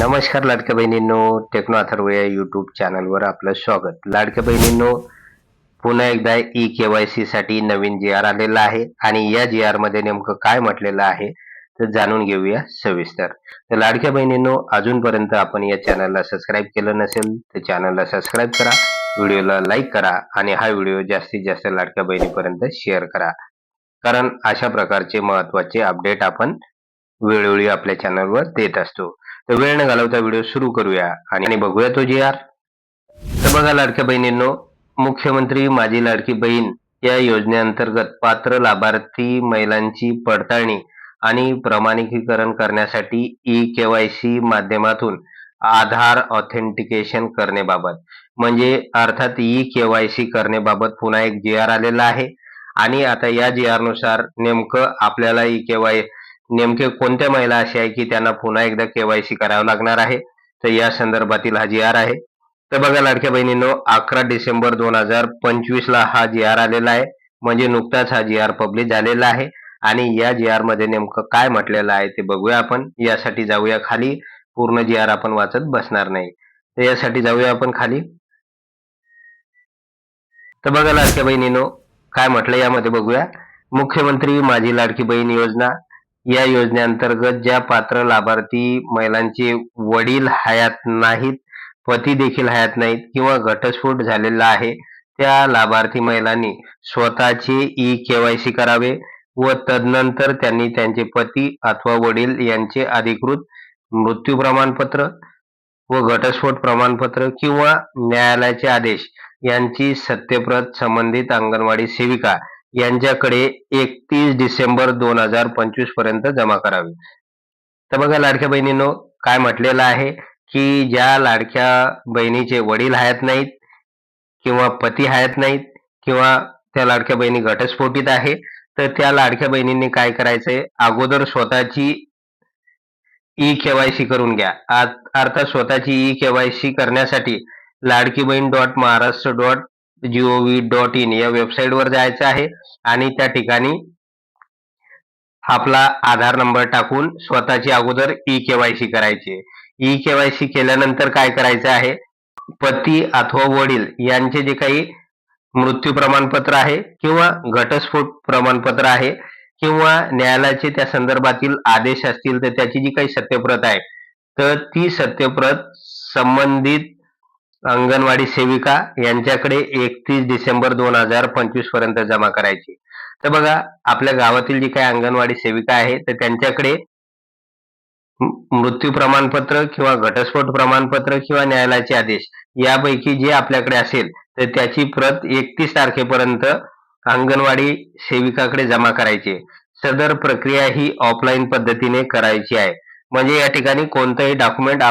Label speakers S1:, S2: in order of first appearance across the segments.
S1: नमस्कार लाडक्या बहिणींनो टेक्नो अथर्व या युट्यूब चॅनलवर आपलं स्वागत. लाडक्या बहिणींनो पुन्हा एकदा ई केवायसी साठी नवीन जी आर आलेला आहे आणि या जी आरमध्ये नेमकं काय म्हटलेलं आहे तर जाणून घेऊया सविस्तर. तर लाडक्या बहिणींनो अजूनपर्यंत आपण या चॅनलला सबस्क्राईब केलं नसेल तर चॅनलला सबस्क्राईब करा व्हिडिओला लाईक करा आणि हा व्हिडिओ जास्तीत जास्त लाडक्या बहिणीपर्यंत शेअर करा. कारण अशा प्रकारचे महत्त्वाचे अपडेट आपण वेळोवेळी आपल्या चॅनलवर देत असतो. वेळ न घालवता व्हिडिओ सुरू करूया आणि आणि बघूया तो जी आर तर बघा लाडक्या बहिणींनो मुख्यमंत्री माझी लाडकी बहीण या योजनेअंतर्गत पात्र लाभार्थी महिलांची पडताळणी आणि प्रमाणिकीकरण करण्यासाठी ई केवायसी माध्यमातून आधार ऑथेंटिकेशन करण्याबाबत. म्हणजे अर्थात ई केवायसी करण्याबाबत पुन्हा एक जी आर आलेला आहे. आणि आता या जी आरनुसार नेमकं आपल्याला ई केवाय नेमके कोणत्या महिला अशा आहे की त्यांना पुन्हा एकदा केवायसी करावं लागणार आहे? तर या संदर्भातील हा जी आर आहे. तर बघा लाडक्या बहिणींनो अकरा डिसेंबर दोन हजार पंचवीस ला हा जी आर आलेला आहे. म्हणजे नुकताच हा जी आर पब्लिश झालेला आहे. आणि या जी आरमध्ये नेमकं काय म्हटलेलं आहे ते बघूया आपण. यासाठी जाऊया खाली. पूर्ण जी आर आपण वाचत बसणार नाही. तर यासाठी जाऊया आपण खाली. तर बघा लाडक्या बहिणीनो काय म्हटलं यामध्ये बघूया. मुख्यमंत्री माझी लाडकी बहीण योजना. या योजनेअंतर्गत ज्या पात्र लाभार्थी महिलांचे वडील हयात नाहीत पती देखील हयात नाहीत किंवा घटस्फोट झालेला आहे त्या लाभार्थी महिलांनी स्वतःचे ई केवायसी करावे व तदनंतर त्यांनी त्यांचे पती अथवा वडील यांचे अधिकृत मृत्यू प्रमाणपत्र व घटस्फोट प्रमाणपत्र किंवा न्यायालयाचे आदेश यांची सत्यप्रत संबंधित अंगणवाडी सेविका यांच्याकडे एकतीस डिसेंबर दोन हजार पंचवीसपर्यंत जमा करावी. तर बघा लाडक्या बहिणींनो काय म्हटलेलं आहे की ज्या लाडक्या बहिणीचे वडील आहेत नाहीत किंवा पती आहेत नाहीत किंवा त्या लाडक्या बहिणी घटस्फोटित आहे तर त्या लाडक्या बहिणींनी काय करायचंय? अगोदर स्वतःची ई केवायसी करून घ्या. अर्थात स्वतःची ई केवायसी करण्यासाठी Ladki Bahin dot Maharashtra dot G O V dot in या वेबसाईटवर जायचं आहे. आणि त्या ठिकाणी आपला आधार नंबर टाकून स्वतःची अगोदर ई केवायसी करायची ई केवायसी केल्यानंतर काय करायचं आहे? पती अथवा वडील यांचे जे काही मृत्यू प्रमाणपत्र आहे किंवा घटस्फोट प्रमाणपत्र आहे किंवा न्यायालयाचे त्या संदर्भातील आदेश असतील तर त्याची जी काही सत्यप्रत आहे तर ती सत्यप्रत संबंधित अंगणवाडी सेविका यांच्याकडे एकतीस डिसेंबर दोन हजार पंचवीसपर्यंत जमा करायची. तर बघा आपल्या गावातील जी काही अंगणवाडी सेविका आहे तर त्यांच्याकडे मृत्यू प्रमाणपत्र किंवा घटस्फोट प्रमाणपत्र किंवा न्यायालयाचे आदेश यापैकी जे आपल्याकडे असेल तर त्याची प्रत एकतीस तारखेपर्यंत अंगणवाडी सेविकाकडे जमा करायची. सदर प्रक्रिया ही ऑफलाईन पद्धतीने करायची आहे. म्हणजे या ठिकाणी कोणतंही डॉक्युमेंट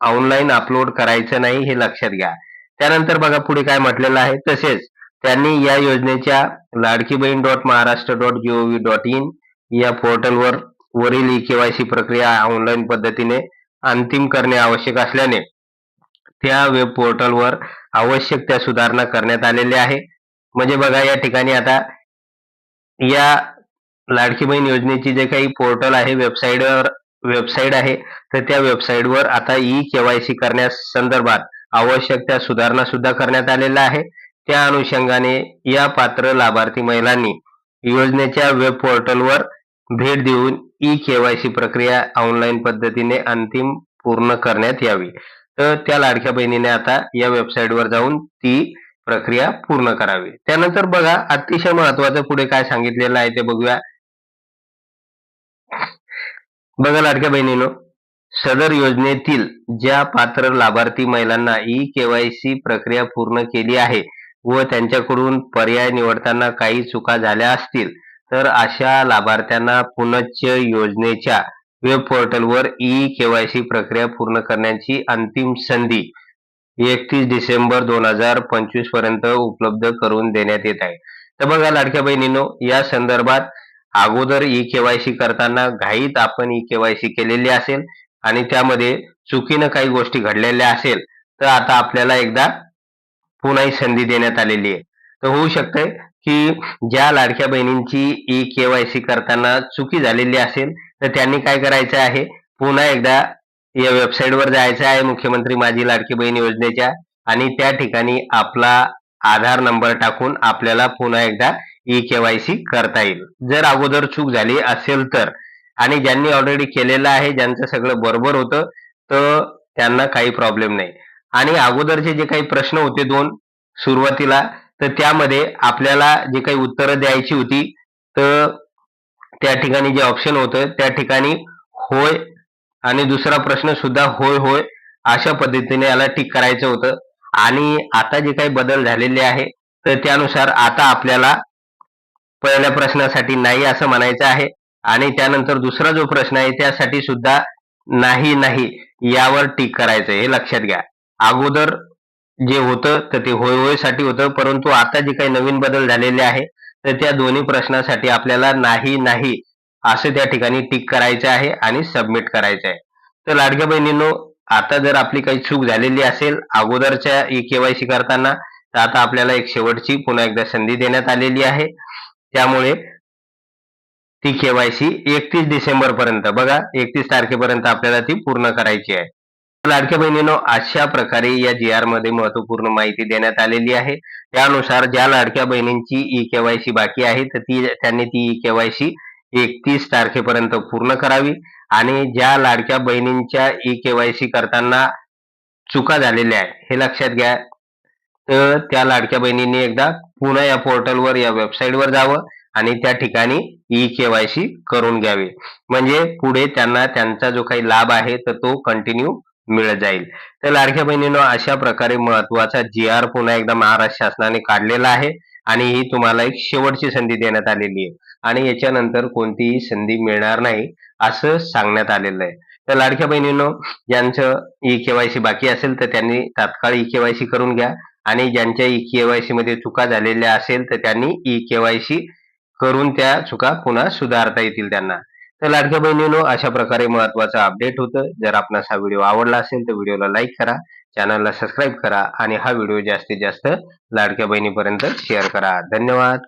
S1: ऑनलाईन अपलोड करायचं नाही हे लक्षात घ्या. त्यानंतर बघा पुढे काय म्हटलेलं आहे. तसेच त्यांनी या योजनेच्या Ladki Bahin dot Maharashtra dot G O V dot in या पोर्टलवर वरील ई केवायसी प्रक्रिया ऑनलाईन पद्धतीने अंतिम करणे आवश्यक असल्याने त्या वेब पोर्टलवर आवश्यक त्या सुधारणा करण्यात आलेल्या आहे. म्हणजे बघा या ठिकाणी आता या लाडकी बहीण योजनेची जे काही पोर्टल आहे वेबसाईटवर वेबसाईट आहे. तर त्या वेबसाईटवर आता ई केवायसी करण्यास संदर्भात आवश्यक त्या सुधारणा सुद्धा करण्यात आलेल्या आहे त्या अनुषंगाने या पात्र लाभार्थी महिलांनी योजनेच्या वेब पोर्टलवर भेट देऊन ई केवायसी प्रक्रिया ऑनलाईन पद्धतीने अंतिम पूर्ण करण्यात यावी. तर त्या लाडक्या बहिणीने आता या वेबसाईटवर जाऊन ती प्रक्रिया पूर्ण करावी. त्यानंतर बघा अतिशय महत्वाचं पुढे काय सांगितलेलं आहे ते बघूया. बघा लाडक्या बहिणीनो सदर योजनेतील ज्या पात्र लाभार्थी महिलांना ई केवायसी प्रक्रिया पूर्ण केली आहे व त्यांच्याकडून पर्याय निवडताना काही चुका झाल्या असतील तर अशा लाभार्थ्यांना पुनश्च योजनेच्या वेब पोर्टलवर ई केवायसी प्रक्रिया पूर्ण करण्याची अंतिम संधी एकतीस डिसेंबर दोन हजार पंचवीसपर्यंत उपलब्ध करून देण्यात येत आहे. तर बघा लाडक्या बहिणींनो या संदर्भात अगोदर ई केवायसी करताना घाईत आपण ई केवायसी केलेली असेल आणि त्यामध्ये चुकीनं काही गोष्टी घडलेल्या असेल तर आता आपल्याला एकदा पुन्हा ही संधी देण्यात आलेली आहे. तर होऊ शकतंय की ज्या लाडक्या बहिणींची ई केवायसी करताना चुकी झालेली असेल तर त्यांनी काय करायचं आहे? पुन्हा एकदा या वेबसाईटवर जायचं आहे मुख्यमंत्री माझी लाडकी बहीण योजनेच्या आणि त्या ठिकाणी आपला आधार नंबर टाकून आपल्याला पुन्हा एकदा ई केवायसी करता येईल. जर अगोदर चूक झाली असेल तर. आणि ज्यांनी ऑलरेडी केलेलं आहे ज्यांचं सगळं बरोबर होतं तर त्यांना काही प्रॉब्लेम नाही. आणि अगोदरचे जे काही प्रश्न होते दोन सुरुवातीला तर त्यामध्ये आपल्याला जे काही उत्तरं द्यायची होती तर त्या ठिकाणी जे ऑप्शन होतं त्या ठिकाणी होय आणि दुसरा प्रश्न सुद्धा होय होय अशा पद्धतीने याला टिक करायचं होतं. आणि आता जे काही बदल झालेले आहे तर त्यानुसार आता आपल्याला पहिल्या प्रश्नासाठी नाही असं म्हणायचं आहे. आणि त्यानंतर दुसरा जो प्रश्न आहे त्यासाठी सुद्धा नाही नाही यावर टीक करायचं हे लक्षात घ्या. अगोदर जे होतं तर ते होय होयसाठी होतं. परंतु आता जे काही नवीन बदल झालेले आहे तर त्या दोन्ही प्रश्नासाठी आपल्याला नाही नाही असं त्या ठिकाणी टिक करायचं आहे आणि सबमिट करायचं आहे. तर लाडक्या बहिणींनो आता जर आपली काही चूक झालेली असेल अगोदरच्या ई केवायसी करताना तर आता आपल्याला एक शेवटची पुन्हा एकदा संधी देण्यात आलेली आहे. त्यामुळे ती केवायसी एकतीस डिसेंबर पर्यंत बघा एकतीस तारखेपर्यंत आपल्याला ती पूर्ण करायची आहे. लाडक्या बहिणीनो अशा प्रकारे या जी आरमध्ये महत्त्वपूर्ण माहिती देण्यात आलेली आहे. त्यानुसार ज्या लाडक्या बहिणींची ई केवायसी बाकी आहे तर ती त्यांनी ती ई केवायसी एकतीस तारखेपर्यंत पूर्ण करावी. आणि ज्या लाडक्या बहिणींच्या ई केवायसी करताना चुका झालेल्या आहे हे लक्षात घ्या. तर त्या लाडक्या बहिणींनी एकदा पुन्हा या पोर्टलवर या वेबसाईटवर जावं आणि त्या ठिकाणी ई केवायसी करून घ्यावी. म्हणजे पुढे त्यांना त्यांचा जो काही लाभ आहे तर तो कंटिन्यू मिळत जाईल. तर लाडक्या बहिणीनं अशा प्रकारे महत्त्वाचा जी आर पुन्हा एकदा महाराष्ट्र शासनाने काढलेला आहे आणि ही तुम्हाला एक शेवटची संधी देण्यात आलेली आहे. आणि याच्यानंतर कोणतीही संधी मिळणार नाही असं सांगण्यात आलेलं आहे. तर लाडक्या बहिणीनं ज्यांचं ई केवायसी बाकी असेल तर त्यांनी तात्काळ ई केवायसी करून घ्या. आणि ज्यांच्या ई केवायसी मध्ये चुका झालेल्या असेल तर त्यांनी ई केवायसी करून त्या चुका पुन्हा सुधारता येतील त्यांना. तर लाडक्या बहिणीनो अशा प्रकारे महत्वाचं अपडेट होतं. जर आपणास हा व्हिडिओ आवडला असेल तर व्हिडिओला लाईक करा चॅनलला सबस्क्राईब करा आणि हा व्हिडिओ जास्तीत जास्त लाडक्या बहिणीपर्यंत शेअर करा. धन्यवाद.